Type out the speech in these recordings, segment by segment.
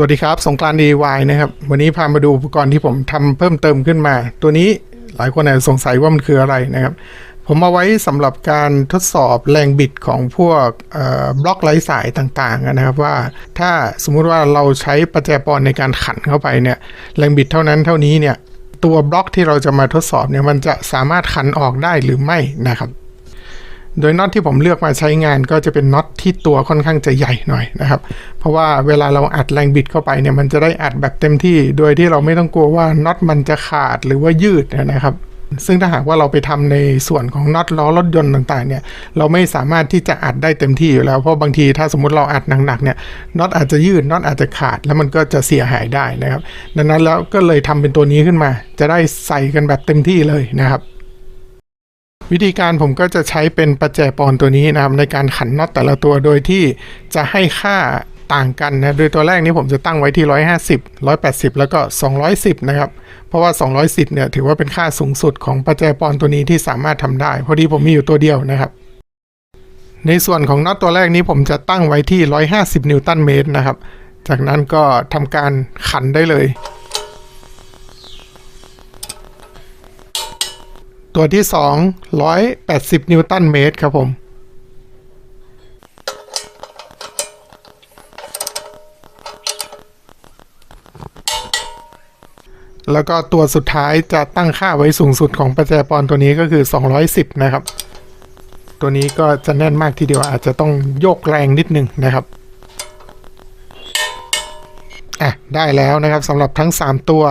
วัสดีครับ สงกรานต์ DIY นะครับ วันนี้พามาดูอุปกรณ์ที่ผมทำเพิ่มเติมขึ้นมา ตัวนี้หลายคนอาจจะสงสัยว่ามันคืออะไรนะครับ ผมเอาไว้สำหรับการทดสอบแรงบิดของพวกบล็อกไร้สายต่างๆนะครับว่าถ้าสมมุติว่าเราใช้ประแจปอนในการขันเข้าไปเนี่ยแรงบิดเท่านั้นเท่านี้เนี่ยตัวบล็อกที่เราจะมาทดสอบเนี่ยมันจะสามารถขันออกได้หรือไม่นะครับ โดยน็อตที่ผมเลือกมาใช้งานก็จะเป็นน็อตที่ตัวค่อนข้างจะใหญ่หน่อยนะครับ เพราะว่าเวลาเราอัดแรงบิดเข้าไปเนี่ยมันจะได้อัดแบบเต็มที่ โดยที่เราไม่ต้องกลัวว่าน็อตมันจะขาดหรือว่ายืดนะครับ ซึ่งถ้าหากว่าเราไปทำในส่วนของน็อตล้อรถยนต์ต่างๆเนี่ยเราไม่สามารถที่จะอัดได้เต็มที่อยู่แล้ว เพราะบางทีถ้าสมมติเราอัดหนักๆเนี่ยน็อตอาจจะยืดน็อตอาจจะขาดแล้วมันก็จะเสียหายได้นะครับ ดังนั้นแล้วก็เลยทำเป็นตัวนี้ขึ้นมา จะได้ใส่กันแบบเต็มที่เลยนะครับ วิธีการผมก็จะใช้เป็นประแจปอนตัวนี้นะครับในการขันน็อตแต่ละตัวโดยที่จะให้ค่าต่างกันนะ โดยตัวแรกนี้ผมจะตั้งไว้ที่ 150 180 แล้วก็ 210 นะครับ เพราะว่า 210 เนี่ยถือว่าเป็นค่าสูงสุดของประแจปอนตัวนี้ที่สามารถทำได้ พอดีผมมีอยู่ตัวเดียวนะครับ ในส่วนของน็อตตัวแรกนี้ผมจะตั้งไว้ที่ 150 นิวตันเมตรนะครับ จากนั้นก็ทำการขันได้เลย ตัวที่ 2 180 นิวตันเมตรครับผม แล้วก็ตัวสุดท้ายจะตั้งค่าไว้สูงสุดของประแจปอนตัวนี้ก็คือ 210 นะครับ ตัวนี้ก็จะแน่นมากทีเดียวอาจจะต้องโยกแรงนิดนึงนะครับอะได้แล้วนะครับสำหรับทั้ง 3 ตัว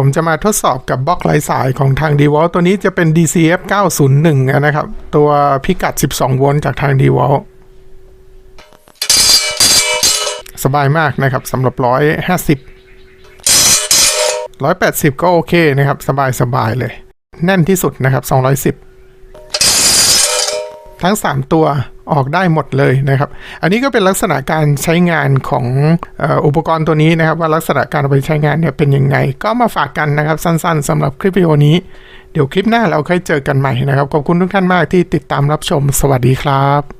ผมจะมาทดสอบกับบล็อกไร้สายของทาง d w a l ตัวนี้จะเป็น DCF 901นะครับ ตัวพิกัด 12 โวลต์จากทาง d w a l สบายมากนะครับสำหรับ 150 180 ก็โอเคนะครับ สบายสบายเลย แน่นที่สุดนะครับ 210 ทั้ง 3 ตัว ออกได้หมดเลยนะครับ อันนี้ก็เป็นลักษณะการใช้งานของอออุปกรณ์ตัวนี้นะครับ ว่าลักษณะการเอาไปใช้งานเนี่ยเป็นยังไง ก็มาฝากกันนะครับ สั้นๆสำหรับคลิปวิดีโอนี้ เดี๋ยวคลิปหน้าเราค่อยเจอกันใหม่นะครับ ขอบคุณทุกท่านมากที่ติดตามรับชม สวัสดีครับ